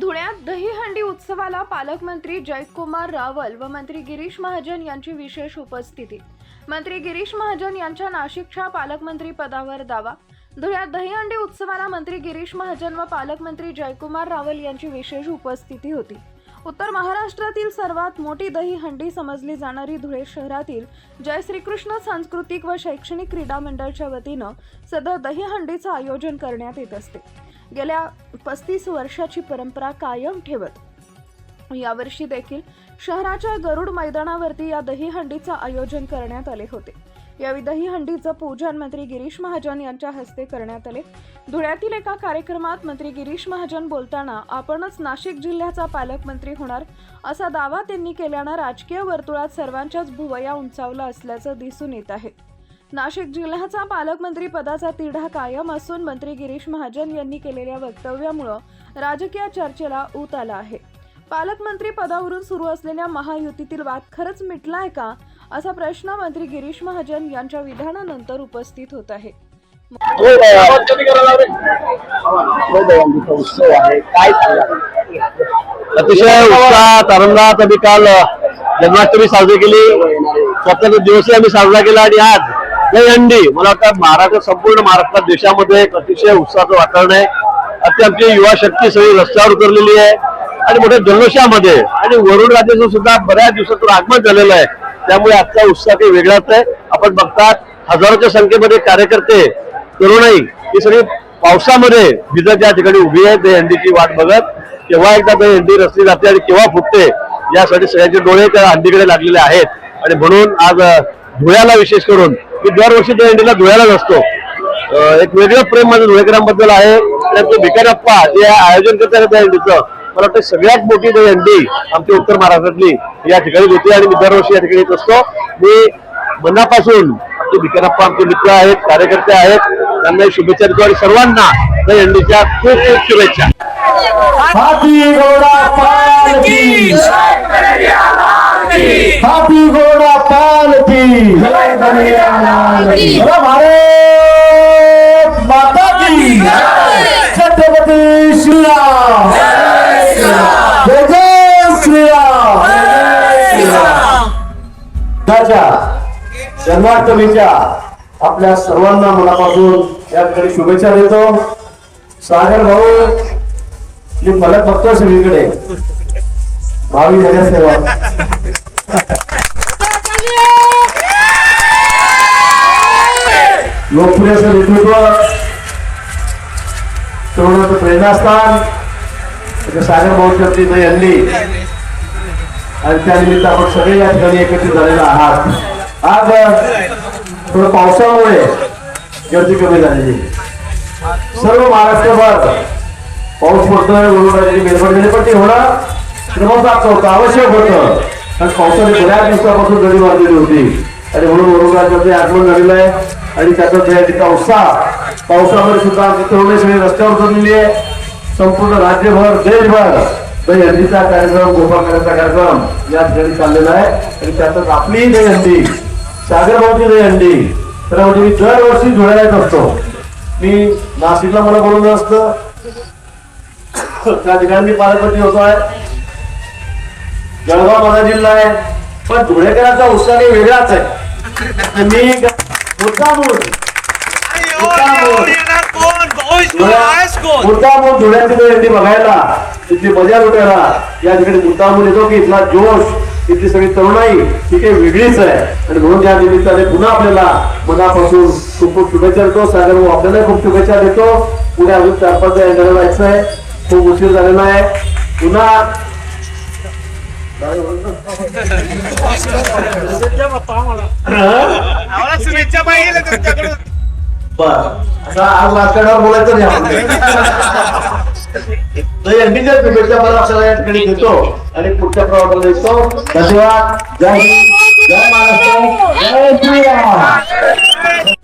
धुळ्यात दहीहंडी उत्सवाला पालकमंत्री जयकुमार रावल व मंत्री गिरीश महाजन यांची विशेष उपस्थिती. मंत्री गिरीश महाजन यांच्या नाशिकच्या पालकमंत्री पदावर दावा. धुळ्यात दहीहंडी उत्सवाला मंत्री गिरीश महाजन व पालकमंत्री जयकुमार रावल यांची विशेष उपस्थिती होती. उत्तर महाराष्ट्रातील सर्वात मोठी दहीहंडी समजली जाणारी धुळे शहरातील जय श्रीकृष्ण सांस्कृतिक व शैक्षणिक क्रीडा मंडळच्या वतीनं सदर दहीहंडीचं आयोजन करण्यात येत असते. गेल्या पस्तीस वर्षाची परंपरा कायम ठेवत. यावर्षी देखील शहराच्या गरुड मैदानावरती या दहीहंडीचं आयोजन करण्यात आले होते. यावेळी दहीहंडीचं पूजन मंत्री गिरीश महाजन यांच्या हस्ते करण्यात आले. धुळ्यातील एका कार्यक्रमात मंत्री गिरीश महाजन बोलताना आपणच नाशिक जिल्ह्याचा पालकमंत्री होणार असा दावा त्यांनी केल्यानं राजकीय वर्तुळात सर्वांच्याच भुवया उंचावला असल्याचं दिसून येत आहे. नाशिक जिल्ह्याचा पालकमंत्री पदाचा तिढा कायम असून मंत्री गिरीश महाजन यांनी केलेल्या वक्तव्यामुळं राजकीय चर्चेला ऊत आला आहे. पालकमंत्री पदावरून सुरू असलेल्या महायुतीतील वाद खरंच मिटलाय का? असा प्रश्न मंत्री गिरीश महाजन यांच्या विधानानंतर उपस्थित होत आहे. अतिशय उत्साहात आनंदात आम्ही काल जन्माष्टमी साजरी केली. स्वातंत्र्य दिवसही आम्ही साजरा केला आणि आज ही अंडी मला वाटतं महाराष्ट्र संपूर्ण महाराष्ट्रात देशामध्ये एक अतिशय उत्साहाचं वातावरण आहे. आता आमची युवा शक्ती सगळी रस्त्यावर उतरलेली आहे. आणि मोठ्या जल्लोषामध्ये आणि वरुण राज्याचं सुद्धा बऱ्याच दिवसातून आगमन झालेलं आहे. त्यामुळे आजचा उत्साह काही वेगळाच आहे. आपण बघतात हजारोच्या संख्येमध्ये कार्यकर्ते तरुणाई ही सगळी पावसामध्ये भिजत या ठिकाणी उभी आहे ते हंडीची वाट बघत केव्हा एकदा ते हंडी रचली जाते आणि केव्हा फुटते यासाठी सगळ्यांचे डोळे त्या हंडीकडे लागलेले आहेत. आणि म्हणून आज धुळ्याला विशेष करून मी दरवर्षी त्या हंडीला धुळ्यालाच असतो. एक वेगळं प्रेम माझं धुळेकरांबद्दल आहे. आणि तो भिकारप्पा जे आयोजन करतात त्या हंडीचं मला वाटतं सगळ्यात मोठी ती हंडी उत्तर महाराष्ट्रातली या ठिकाणी होती आणि मी दरवर्षी या ठिकाणी येत असतो. मी मनापासून आमचे भिकारप्पा आमचे मित्र आहेत कार्यकर्ते आहेत त्यांना शुभेच्छा देतो आणि सर्वांना त्या हंडीच्या खूप खूप शुभेच्छा. हाती घोडा पालकी हाती घोडा भारत माता की. छत्रपती शिवराम. जन्माष्टमीच्या आपल्या सर्वांना मनापासून या ठिकाणी शुभेच्छा देतो. सागर भाऊ मी फलक बघतो सगळीकडे. भावी सेवा लोकप्रिय असं नेतृत्व तरुणाचं प्रेरणास्थान. सागर भाऊ नाही आणली आणि त्यानिमित्त आपण सगळे या ठिकाणी एकत्रित झालेला आहात. आज थोडं पावसामुळे गर्दी कमी झालेली सर्व महाराष्ट्रभर पाऊस पडतोय वरुणाची निर्भर झाली पण ते होणं क्रमप्राप्त होतं आवश्यक होतं. कारण पावसाने बऱ्याच दिवसापासून गडी वाढलेली होती. आणि म्हणून वरुणाचे आगमन झालेलं आहे. आणि त्याचा तिचा उत्साह पावसामध्ये सुद्धा तिथे होणे सगळे रस्त्यावर जमलेली आहे संपूर्ण राज्यभर देशभर दहीहंडीचा कार्यक्रम गोपाळकरांचा कार्यक्रम या ठिकाणी चाललेला आहे. आणि त्यातच आपली दहीहंडी सागरभाऊची दहीहंडी तर म्हणजे मी दरवर्षी धुळ्याला येत असतो. मी नाशिकला मला बोलवलं असतं. त्या ठिकाणी मी पालकमंत्री आहे. जळगाव माझा जिल्हा आहे. पण धुळेकरांचा उत्साह वेगळाच आहे. मी मुद्दामून मुद्दामून धुळ्याची दहीहंडी बघायला तिथली मजा लुटायला. या ठिकाणी मुद्दामून येतो की इथला जोश इथली सगळी तरुणाई ही काही वेगळीच आहे. आणि म्हणून या निमित्ताने पुन्हा आपल्याला मनापासून खूप खूप शुभेच्छा देतो. सागर भाऊ आपल्याला खूप शुभेच्छा देतो. पुढे अजून चार पाच एंडला जायचं आहे. खूप उशीर झालेला आहे. पुन्हा शुभेच्छा पाहिजे आज राजकारणावर बोलायचं नाही आपण. तर यांनीच्या शुभेच्छा मला आपल्याला या ठिकाणी देतो. आणि पुढच्या प्रवासाला देतो. धन्यवाद. जय हिंद. जय महाराष्ट्र. जय श्रीराम